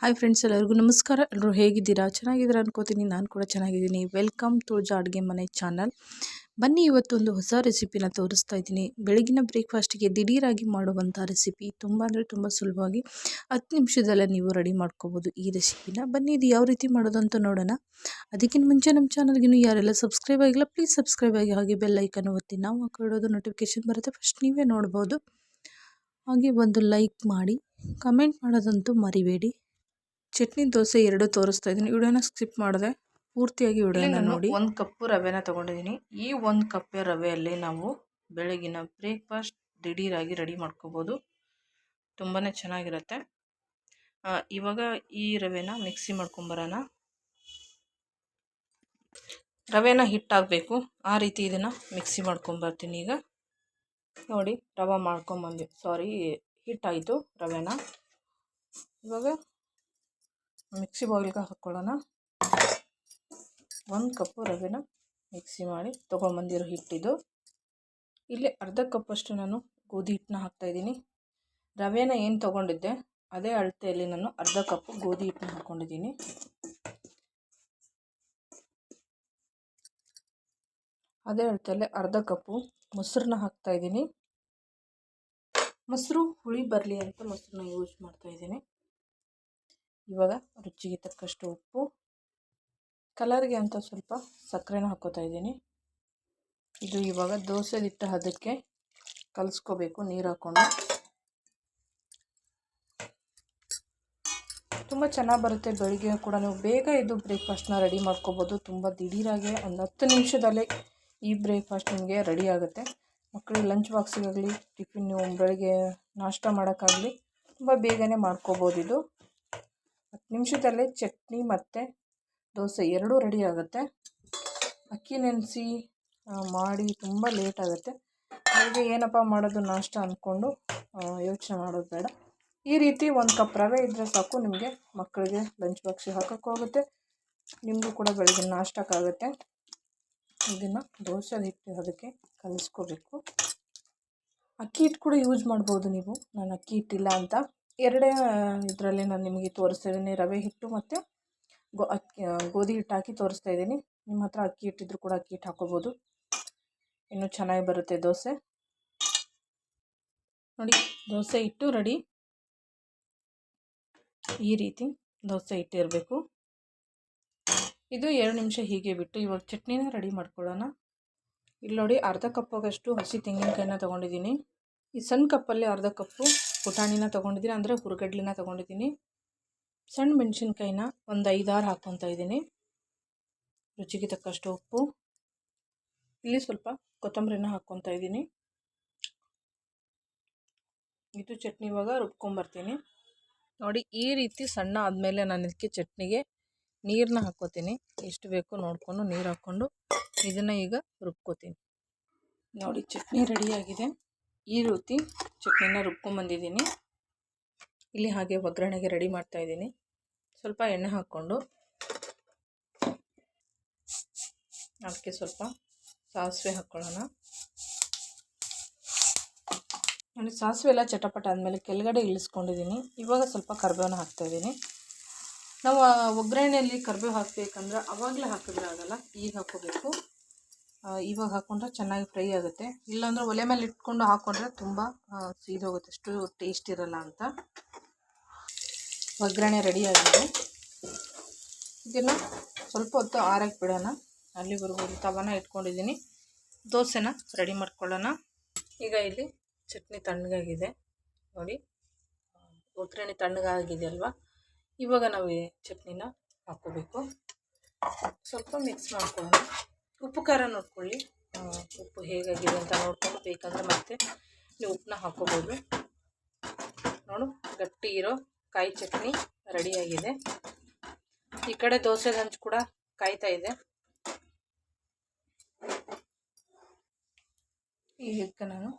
Hi friends ಎಲ್ಲರಿಗೂ ನಮಸ್ಕಾರ. ಎಲ್ಲರೂ ಹೇಗಿದ್ದೀರಾ? ಚೆನ್ನಾಗಿದ್ದೀರಾ ಅನ್ಕೋತೀನಿ. ನಾನು ಕೂಡ ಚೆನ್ನಾಗಿದ್ದೀನಿ. ವೆಲ್ಕಮ್ ಟು ಜ ಅಡುಗೆ ಮನೆ ಚಾನಲ್. ಬನ್ನಿ, ಇವತ್ತೊಂದು ಹೊಸ ರೆಸಿಪಿನ ತೋರಿಸ್ತಾ ಇದ್ದೀನಿ. ಬೆಳಗಿನ ಬ್ರೇಕ್ಫಾಸ್ಟಿಗೆ ದಿಢೀರಾಗಿ ಮಾಡುವಂಥ ರೆಸಿಪಿ ತುಂಬ ಅಂದರೆ ತುಂಬ ಸುಲಭವಾಗಿ ಹತ್ತು ನಿಮಿಷದಲ್ಲೇ ನೀವು ರೆಡಿ ಮಾಡ್ಕೋಬೋದು ಈ ರೆಸಿಪಿನ ಬನ್ನಿ, ಇದು ಯಾವ ರೀತಿ ಮಾಡೋದು ಅಂತ ನೋಡೋಣ. ಅದಕ್ಕಿಂತ ಮುಂಚೆ ನಮ್ಮ ಚಾನಲ್ಗಿನ್ನೂ ಯಾರೆಲ್ಲ ಸಬ್ಸ್ಕ್ರೈಬ್ ಆಗಿಲ್ಲ ಪ್ಲೀಸ್ ಸಬ್ಸ್ಕ್ರೈಬ್ ಆಗಿ ಹಾಗೆ ಬೆಲ್ ಐಕನ್ ಒತ್ತಿ. ನಾವು ಹಾಕಿಡೋದು ನೋಟಿಫಿಕೇಶನ್ ಬರುತ್ತೆ. ಫಸ್ಟ್ ನೀವೇ ನೋಡ್ಬೋದು. ಹಾಗೆ ಒಂದು ಲೈಕ್ ಮಾಡಿ ಕಮೆಂಟ್ ಮಾಡೋದಂತೂ ಮರಿಬೇಡಿ. ಚಟ್ನಿ ದೋಸೆ ಎರಡು ತೋರಿಸ್ತಾ ಇದ್ದೀನಿ. ವಿಡಿಯೋನ ಸ್ಕಿಪ್ ಮಾಡಿದೆ ಪೂರ್ತಿಯಾಗಿ ವಿಡಿಯೋನ ನೋಡಿ. ಒಂದು ಕಪ್ಪು ರವೆನ ತೊಗೊಂಡಿದ್ದೀನಿ. ಈ ಒಂದು ಕಪ್ಪೆ ರವೆಯಲ್ಲಿ ನಾವು ಬೆಳಗಿನ ಬ್ರೇಕ್ಫಾಸ್ಟ್ ದಿಢೀರಾಗಿ ರೆಡಿ ಮಾಡ್ಕೋಬೋದು. ತುಂಬಾ ಚೆನ್ನಾಗಿರುತ್ತೆ. ಇವಾಗ ಈ ರವೆನ ಮಿಕ್ಸಿ ಮಾಡ್ಕೊಂಬರೋಣ. ರವೆನ ಹಿಟ್ಟಾಗಬೇಕು ಆ ರೀತಿ ಇದನ್ನು ಮಿಕ್ಸಿ ಮಾಡ್ಕೊಂಬರ್ತೀನಿ ಈಗ. ನೋಡಿ ರವೆ ಮಾಡ್ಕೊಂಬಂದ್ವಿ. ಸಾರಿ ಹಿಟ್ಟಾಯಿತು ರವೆನ. ಇವಾಗ ಮಿಕ್ಸಿ ಬೌಲ್ಗೆ ಹಾಕ್ಕೊಳ್ಳೋಣ ಒಂದು ಕಪ್ಪು ರವೆನ ಮಿಕ್ಸಿ ಮಾಡಿ ತೊಗೊಂಬಂದಿರೋ ಹಿಟ್ಟಿದು. ಇಲ್ಲಿ ಅರ್ಧ ಕಪ್ಪಷ್ಟು ನಾನು ಗೋಧಿ ಹಿಟ್ಟನ್ನ ಹಾಕ್ತಾಯಿದ್ದೀನಿ ರವೆನ ಏನು ತೊಗೊಂಡಿದ್ದೆ, ಅದೇ ಅಳತೆಯಲ್ಲಿ ನಾನು ಅರ್ಧ ಕಪ್ಪು ಗೋಧಿ ಹಿಟ್ಟನ್ನ ಹಾಕ್ಕೊಂಡಿದ್ದೀನಿ ಅದೇ ಅಳತೆಯಲ್ಲಿ ಅರ್ಧ ಕಪ್ಪು ಮೊಸರನ್ನ ಹಾಕ್ತಾಯಿದ್ದೀನಿ ಮೊಸರು ಹುಳಿ ಬರಲಿ ಅಂತ ಮೊಸರನ್ನ ಯೂಸ್ ಮಾಡ್ತಾಯಿದ್ದೀನಿ ಇವಾಗ ರುಚಿಗೆ ತಕ್ಕಷ್ಟು ಉಪ್ಪು. ಕಲರ್ಗೆ ಅಂತ ಸ್ವಲ್ಪ ಸಕ್ಕರೆನ ಹಾಕೋತಾ ಇದ್ದೀನಿ. ಇದು ಇವಾಗ ದೋಸೆಲಿಟ್ಟ ಅದಕ್ಕೆ ಕಲಿಸ್ಕೋಬೇಕು ನೀರು ಹಾಕ್ಕೊಂಡು ತುಂಬ ಚೆನ್ನಾಗಿ ಬರುತ್ತೆ ಬೆಳಿಗ್ಗೆ ಕೂಡ ನೀವು ಬೇಗ ಇದು ಬ್ರೇಕ್ಫಾಸ್ಟ್ನ ರೆಡಿ ಮಾಡ್ಕೋಬೋದು. ತುಂಬ ದಿಢೀರಾಗೆ ಒಂದು ಹತ್ತು ನಿಮಿಷದಲ್ಲೇ ಈ ಬ್ರೇಕ್ಫಾಸ್ಟ್ ನಿಮಗೆ ರೆಡಿ ಆಗುತ್ತೆ. ಮಕ್ಕಳಿಗೆ ಲಂಚ್ ಬಾಕ್ಸಿಗಾಗಲಿ ಟಿಫಿನ್ ನೀವು ಬೆಳಗ್ಗೆ ನಾಷ್ಟ ಮಾಡೋಕ್ಕಾಗಲಿ, ತುಂಬ ಬೇಗನೆ ಮಾಡ್ಕೋಬೋದು ಇದು. ಹತ್ತು ನಿಮಿಷದಲ್ಲೇ ಚಟ್ನಿ ಮತ್ತು ದೋಸೆ ಎರಡೂ ರೆಡಿ ಆಗುತ್ತೆ. ಅಕ್ಕಿ ನೆನೆಸಿ ಮಾಡಿ ತುಂಬ ಲೇಟ್ ಆಗುತ್ತೆ. ಹಾಗೆ ಏನಪ್ಪ ಮಾಡೋದು ನಾಷ್ಟ ಅಂದ್ಕೊಂಡು ಯೋಚನೆ ಮಾಡೋದು ಬೇಡ. ಈ ರೀತಿ ಒಂದು ಕಪ್ ರವೆ ಇದ್ದರೆ ಸಾಕು, ನಿಮಗೆ ಮಕ್ಕಳಿಗೆ ಲಂಚ್ ಬಾಕ್ಸಿಗೆ ಹಾಕೋಕ್ಕೋಗುತ್ತೆ ನಿಮಗೂ ಕೂಡ ಬೆಳಗ್ಗೆ ನಾಷ್ಟಕ್ಕಾಗುತ್ತೆ ಇದನ್ನು ದೋಸೆ ಹಿಟ್ಟು ಅದಕ್ಕೆ ಕಲಿಸ್ಕೋಬೇಕು. ಅಕ್ಕಿ ಹಿಟ್ಟು ಕೂಡ ಯೂಸ್ ಮಾಡ್ಬೋದು ನೀವು. ನಾನು ಅಕ್ಕಿ ಹಿಟ್ಟಿಲ್ಲ ಅಂತ. ಎರಡೇ, ಇದರಲ್ಲಿ ನಾನು ನಿಮಗೆ ತೋರಿಸ್ತಾ ಇದ್ದೀನಿ ರವೆ ಹಿಟ್ಟು ಮತ್ತು ಗೋ, ಅಕ್ಕಿ ಗೋಧಿ ಹಿಟ್ಟು ಹಾಕಿ ತೋರಿಸ್ತಾ ಇದ್ದೀನಿ ನಿಮ್ಮ ಹತ್ರ ಅಕ್ಕಿ ಹಿಟ್ಟಿದ್ರು ಕೂಡ ಅಕ್ಕಿ ಹಿಟ್ಟು ಹಾಕೋಬೋದು. ಇನ್ನೂ ಚೆನ್ನಾಗಿ ಬರುತ್ತೆ ದೋಸೆ. ನೋಡಿ, ದೋಸೆ ಹಿಟ್ಟು ರೆಡಿ. ಈ ರೀತಿ ದೋಸೆ ಹಿಟ್ಟು ಇದು ಎರಡು ನಿಮಿಷ ಹೀಗೆ ಬಿಟ್ಟು ಇವಾಗ ಚಟ್ನಿನ ರೆಡಿ ಮಾಡ್ಕೊಳ್ಳೋಣ. ಇಲ್ಲಿ ನೋಡಿ ಅರ್ಧ ಕಪ್ಪಾಗಷ್ಟು ಹಸಿ ತೆಂಗಿನಕಾಯಿನ ತೊಗೊಂಡಿದ್ದೀನಿ ಈ ಸಣ್ಣ ಕಪ್ಪಲ್ಲಿ ಅರ್ಧ ಕಪ್ಪು ಪುಟಾಣಿನ ತೊಗೊಂಡಿದ್ದೀನಿ, ಅಂದರೆ ಹುರುಗಡ್ಲಿನ ತೊಗೊಂಡಿದ್ದೀನಿ. ಸಣ್ಣ ಮೆಣಸಿನ್ಕಾಯಿನ ಒಂದು ಐದಾರು ಹಾಕ್ಕೊತಾ ಇದ್ದೀನಿ. ರುಚಿಗೆ ತಕ್ಕಷ್ಟು ಉಪ್ಪು. ಇಲ್ಲಿ ಸ್ವಲ್ಪ ಕೊತ್ತಂಬರಿನ ಹಾಕ್ಕೊತಾ ಇದ್ದೀನಿ. ಇದು ಚಟ್ನಿ ಇವಾಗ ರುಬ್ಕೊಂಬರ್ತೀನಿ. ನೋಡಿ, ಈ ರೀತಿ ಸಣ್ಣ ಆದಮೇಲೆ ನಾನು ಇದಕ್ಕೆ ಚಟ್ನಿಗೆ ನೀರನ್ನ ಹಾಕ್ಕೋತೀನಿ ಎಷ್ಟು ಬೇಕೋ ನೋಡಿಕೊಂಡು ನೀರು ಹಾಕ್ಕೊಂಡು ಇದನ್ನು ಈಗ ರುಬ್ಕೋತೀನಿ. ನೋಡಿ, ಚಟ್ನಿ ರೆಡಿಯಾಗಿದೆ ಈ ರೀತಿ ಚಟ್ನಿನ ರುಬ್ಕೊಂಬಂದಿದ್ದೀನಿ. ಇಲ್ಲಿ ಹಾಗೆ ಒಗ್ಗರಣೆಗೆ ರೆಡಿ ಮಾಡ್ತಾ ಇದ್ದೀನಿ. ಸ್ವಲ್ಪ ಎಣ್ಣೆ ಹಾಕ್ಕೊಂಡು ಅದಕ್ಕೆ ಸ್ವಲ್ಪ ಸಾಸಿವೆ ಹಾಕ್ಕೊಳ್ಳೋಣ ನಾನು ಸಾಸಿವೆ ಎಲ್ಲ ಚಟಪಟ ಆದಮೇಲೆ ಕೆಳಗಡೆ ಇಳಿಸ್ಕೊಂಡಿದ್ದೀನಿ. ಇವಾಗ ಸ್ವಲ್ಪ ಕರ್ಬೇವನ್ನ ಹಾಕ್ತಾಯಿದ್ದೀನಿ ನಾವು ಒಗ್ಗರಣೆಯಲ್ಲಿ ಕರ್ಬೇವು ಹಾಕಬೇಕಂದ್ರೆ ಅವಾಗಲೇ ಹಾಕಿದ್ರೆ ಆಗೋಲ್ಲ, ಈಗ ಹಾಕೋಬೇಕು ಇವಾಗ ಹಾಕೊಂಡ್ರೆ ಚೆನ್ನಾಗಿ ಫ್ರೈ ಆಗುತ್ತೆ. ಇಲ್ಲಾಂದರೆ ಒಲೆ ಮೇಲೆ ಇಟ್ಕೊಂಡು ಹಾಕೊಂಡ್ರೆ ತುಂಬ ಸೀದೋಗುತ್ತೆ. ಅಷ್ಟು ಟೇಸ್ಟ್ ಇರಲ್ಲ ಅಂತ. ಒಗ್ಗರಣೆ ರೆಡಿಯಾಗಿದೆ ಇದನ್ನು ಸ್ವಲ್ಪ ಹೊತ್ತು ಆರಕ್ಕೆ ಬಿಡೋಣ. ಅಲ್ಲಿವರೆಗೂ ತವನ ಇಟ್ಕೊಂಡಿದ್ದೀನಿ. ದೋಸೆನ ರೆಡಿ ಮಾಡ್ಕೊಳ್ಳೋಣ. ಈಗ ಇಲ್ಲಿ ಚಟ್ನಿ ತಣ್ಣಗಾಗಿದೆ. ನೋಡಿ, ಒಗ್ಗರಣೆ ತಣ್ಣಗಾಗಿದೆ ಅಲ್ವಾ? ಇವಾಗ ನಾವು ಚಟ್ನಿನ ಹಾಕ್ಕೋಬೇಕು. ಸ್ವಲ್ಪ ಮಿಕ್ಸ್ ಮಾಡ್ಕೊಳ್ಳೋಣ. ಉಪ್ಪು ಖಾರ ನೋಡ್ಕೊಳ್ಳಿ. ಉಪ್ಪು ಹೇಗಾಗಿದೆ ಅಂತ ನೋಡ್ಕೊಂಡು ಬೇಕಂದ್ರೆ ಮತ್ತೆ ನೀವು ಉಪ್ಪನ್ನ ಹಾಕೋಬೋದು. ನೋಡು, ಗಟ್ಟಿ ಇರೋ ಕಾಯಿ ಚಟ್ನಿ ರೆಡಿಯಾಗಿದೆ ಈ ಕಡೆ ದೋಸೆ ಹಂಚು ಕೂಡ ಕಾಯ್ತಾ ಇದೆ. ಇದಕ್ಕೆ ನಾನು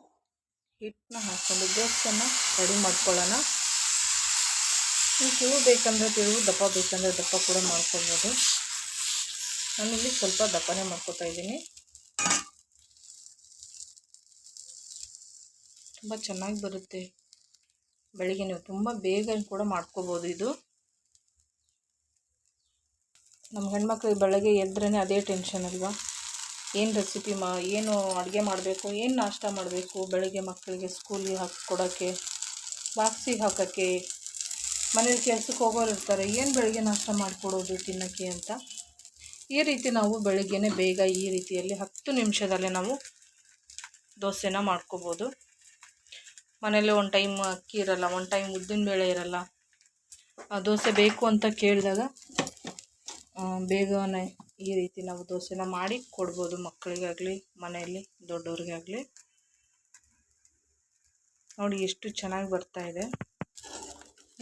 ಹಿಟ್ಟನ್ನ ಹಾಕ್ಕೊಂಡು ದೋಸೆನ ರೆಡಿ ಮಾಡ್ಕೊಳ್ಳೋಣ. ನೀವು ತಿರುವು ಬೇಕಂದ್ರೆ ತಿರುವು, ದಪ್ಪ ಬೇಕಂದ್ರೆ ದಪ್ಪ ಕೂಡ ಮಾಡ್ಕೊಬೋದು. ನಾನಿಲ್ಲಿ ಸ್ವಲ್ಪ ದಪ್ಪನೆ ಮಾಡ್ಕೊತಾ ಇದ್ದೀನಿ. ತುಂಬ ಚೆನ್ನಾಗಿ ಬರುತ್ತೆ. ಬೆಳಿಗ್ಗೆ ನೀವು ತುಂಬ ಬೇಗ ಕೂಡ ಮಾಡ್ಕೋಬೋದು ಇದು. ನಮ್ಮ ಹೆಣ್ಮಕ್ಳಿಗೆ ಬೆಳಗ್ಗೆ ಎದ್ರೇ ಅದೇ ಟೆನ್ಷನ್ ಅಲ್ವಾ? ಏನು ರೆಸಿಪಿ ಮಾ, ಏನು ಅಡುಗೆ ಮಾಡಬೇಕು, ಏನು ನಾಷ್ಟ ಮಾಡಬೇಕು ಬೆಳಗ್ಗೆ ಮಕ್ಕಳಿಗೆ ಸ್ಕೂಲಿಗೆ ಹಾಕಿ ಕೊಡೋಕ್ಕೆ ಬಾಕ್ಸಿಗೆ ಹಾಕೋಕ್ಕೆ? ಮನೇಲಿ ಕೆಲ್ಸಕ್ಕೆ ಹೋಗೋರು ಇರ್ತಾರೆ, ಏನು ಬೆಳಗ್ಗೆ ನಾಷ್ಟ ಮಾಡಿಕೊಡೋದು ತಿನ್ನೋಕ್ಕೆ ಅಂತ? ಈ ರೀತಿ ನಾವು ಬೆಳಗ್ಗೆನೇ ಬೇಗ ಈ ರೀತಿಯಲ್ಲಿ ಹತ್ತು ನಿಮಿಷದಲ್ಲೇ ನಾವು ದೋಸೆನ ಮಾಡ್ಕೋಬೋದು. ಮನೇಲಿ ಒಂದು ಟೈಮ್ ಅಕ್ಕಿ ಇರಲ್ಲ ಒನ್ ಟೈಮ್ ಉದ್ದಿನ ಬೇಳೆ ಇರಲ್ಲ, ಆ ದೋಸೆ ಬೇಕು ಅಂತ ಕೇಳಿದಾಗ ಬೇಗನೆ ಈ ರೀತಿ ನಾವು ದೋಸೆನ ಮಾಡಿ ಕೊಡ್ಬೋದು ಮಕ್ಕಳಿಗಾಗಲಿ, ಮನೆಯಲ್ಲಿ ದೊಡ್ಡವ್ರಿಗಾಗಲಿ. ನೋಡಿ ಎಷ್ಟು ಚೆನ್ನಾಗಿ ಬರ್ತಾ ಇದೆ.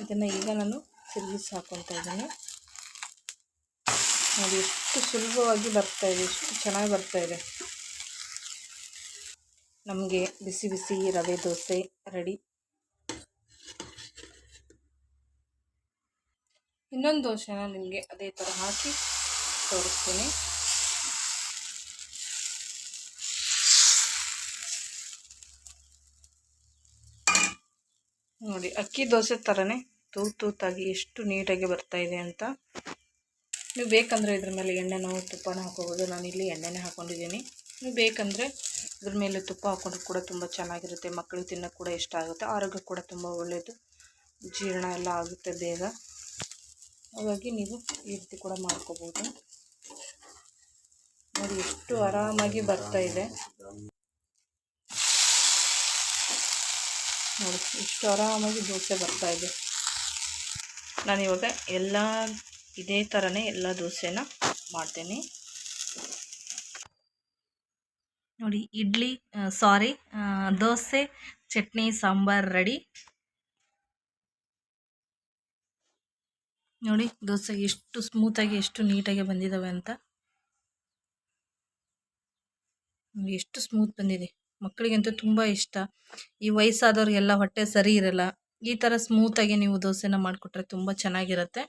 ಇದನ್ನು ಈಗ ನಾನು ತಿರುಗಿಸಿ ಹಾಕೊತಾ ಇದ್ದೀನಿ. ನೋಡಿ ಎಷ್ಟು ಸುಲಭವಾಗಿ ಬರ್ತಾ ಇದೆ, ಎಷ್ಟು ಚೆನ್ನಾಗಿ ಬರ್ತಾ ಇದೆ. ನಮಗೆ ಬಿಸಿ ಬಿಸಿ ರವೆ ದೋಸೆ ರೆಡಿ. ಇನ್ನೊಂದು ದೋಸೆನ ನಿಮಗೆ ಅದೇ ಥರ ಹಾಕಿ ತೋರಿಸ್ತೀನಿ. ನೋಡಿ, ಅಕ್ಕಿ ದೋಸೆ ಥರನೇ ತೂತು ತೂತಾಗಿ ಎಷ್ಟು ನೀಟಾಗಿ ಬರ್ತಾ ಇದೆ ಅಂತ. ನೀವು ಬೇಕಂದರೆ ಇದ್ರ ಮೇಲೆ ಎಣ್ಣೆನೋ ತುಪ್ಪನ ಹಾಕೋಬೋದು. ನಾನು ಇಲ್ಲಿ ಎಣ್ಣೆನೇ ಹಾಕ್ಕೊಂಡಿದ್ದೀನಿ ನೀವು ಬೇಕಂದರೆ ಇದ್ರ ಮೇಲೆ ತುಪ್ಪ ಹಾಕೊಂಡ್ರೆ ಕೂಡ ತುಂಬ ಚೆನ್ನಾಗಿರುತ್ತೆ. ಮಕ್ಕಳು ತಿನ್ನೋಕ್ಕೆ ಕೂಡ ಇಷ್ಟ ಆಗುತ್ತೆ. ಆರೋಗ್ಯ ಕೂಡ ತುಂಬ ಒಳ್ಳೆಯದು ಜೀರ್ಣ ಎಲ್ಲ ಆಗುತ್ತೆ ಬೇಗ. ಹಾಗಾಗಿ ನೀವು ಈ ರೀತಿ ಕೂಡ ಮಾಡ್ಕೋಬೋದು. ನೋಡಿ, ಎಷ್ಟು ಆರಾಮಾಗಿ ಬರ್ತಾ ಇದೆ. ನೋಡಿ, ಎಷ್ಟು ಆರಾಮಾಗಿ ದೋಸೆ ಬರ್ತಾ ಇದೆ. ನಾನಿವಾಗ ಎಲ್ಲ ಇದೇ ಥರನೇ ಎಲ್ಲ ದೋಸೆನ ಮಾಡ್ತೀನಿ. ನೋಡಿ, ಇಡ್ಲಿ ಸಾರಿ ದೋಸೆ, ಚಟ್ನಿ, ಸಾಂಬಾರು ರೆಡಿ. ನೋಡಿ ದೋಸೆ ಎಷ್ಟು ಸ್ಮೂತಾಗಿ ಎಷ್ಟು ನೀಟಾಗಿ ಬಂದಿದ್ದಾವೆ ಅಂತ. ಎಷ್ಟು ಸ್ಮೂತ್ ಬಂದಿದೆ. ಮಕ್ಕಳಿಗಂತೂ ತುಂಬ ಇಷ್ಟ. ಈ ವಯಸ್ಸಾದವ್ರಿಗೆಲ್ಲ ಹೊಟ್ಟೆ ಸರಿ ಇರಲ್ಲ. ಈ ಥರ ಸ್ಮೂತಾಗಿ ನೀವು ದೋಸೆನ ಮಾಡಿಕೊಟ್ರೆ ತುಂಬ ಚೆನ್ನಾಗಿರುತ್ತೆ.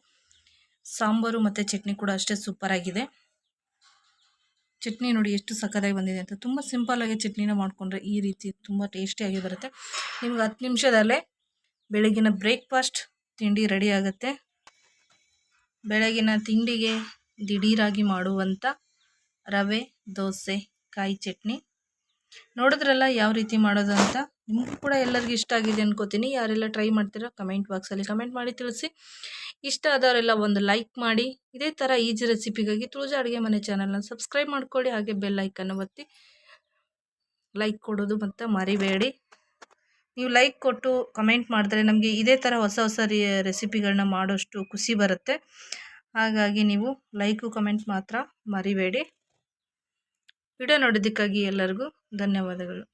ಸಾಂಬಾರು ಮತ್ತು ಚಟ್ನಿ ಕೂಡ ಅಷ್ಟೇ ಸೂಪರಾಗಿದೆ ಚಟ್ನಿ ನೋಡಿ ಎಷ್ಟು ಸಕ್ಕತ್ತಾಗಿ ಬಂದಿದೆ ಅಂತ. ತುಂಬ ಸಿಂಪಲ್ಲಾಗಿ ಚಟ್ನಿನ ಮಾಡಿಕೊಂಡ್ರೆ ಈ ರೀತಿ ತುಂಬ ಟೇಸ್ಟಿಯಾಗಿ ಬರುತ್ತೆ. ನಿಮ್ಗೆ ಹತ್ತು ನಿಮಿಷದಲ್ಲೇ ಬೆಳಗಿನ ಬ್ರೇಕ್ಫಾಸ್ಟ್ ತಿಂಡಿ ರೆಡಿ ಆಗುತ್ತೆ. ಬೆಳಗಿನ ತಿಂಡಿಗೆ ದಿಢೀರಾಗಿ ಮಾಡುವಂಥ ರವೆ, ದೋಸೆ, ಕಾಯಿ ಚಟ್ನಿ. ನೋಡಿದ್ರಲ್ಲ ಯಾವ ರೀತಿ ಮಾಡೋದು ಅಂತ? ನಿಮಗೂ ಕೂಡ ಎಲ್ಲರಿಗೂ ಇಷ್ಟ ಆಗಿದೆ ಅನ್ಕೋತೀನಿ. ಯಾರೆಲ್ಲ ಟ್ರೈ ಮಾಡ್ತೀರೋ ಕಮೆಂಟ್ ಬಾಕ್ಸಲ್ಲಿ ಕಮೆಂಟ್ ಮಾಡಿ ತಿಳಿಸಿ. ಇಷ್ಟ ಆದವರೆಲ್ಲ ಒಂದು ಲೈಕ್ ಮಾಡಿ. ಇದೇ ಥರ ಈಜಿ ರೆಸಿಪಿಗಾಗಿ ತುಳಜ ಅಡುಗೆ ಮನೆ ಚಾನಲ್ನ ಸಬ್ಸ್ಕ್ರೈಬ್ ಮಾಡ್ಕೊಳ್ಳಿ. ಹಾಗೆ ಬೆಲ್ ಐಕನ್ನು ಒತ್ತಿ. ಲೈಕ್ ಕೊಡೋದು ಮತ್ತು ಮರಿಬೇಡಿ. ನೀವು ಲೈಕ್ ಕೊಟ್ಟು ಕಮೆಂಟ್ ಮಾಡಿದ್ರೆ ನಮಗೆ ಇದೇ ಥರ ಹೊಸ ಹೊಸ ರೆಸಿಪಿಗಳನ್ನ ಮಾಡೋಷ್ಟು ಖುಷಿ ಬರುತ್ತೆ. ಹಾಗಾಗಿ ನೀವು ಲೈಕು ಕಮೆಂಟ್ ಮಾತ್ರ ಮರಿಬೇಡಿ. ವಿಡಿಯೋ ನೋಡೋದಕ್ಕಾಗಿ ಎಲ್ಲರಿಗೂ ಧನ್ಯವಾದಗಳು.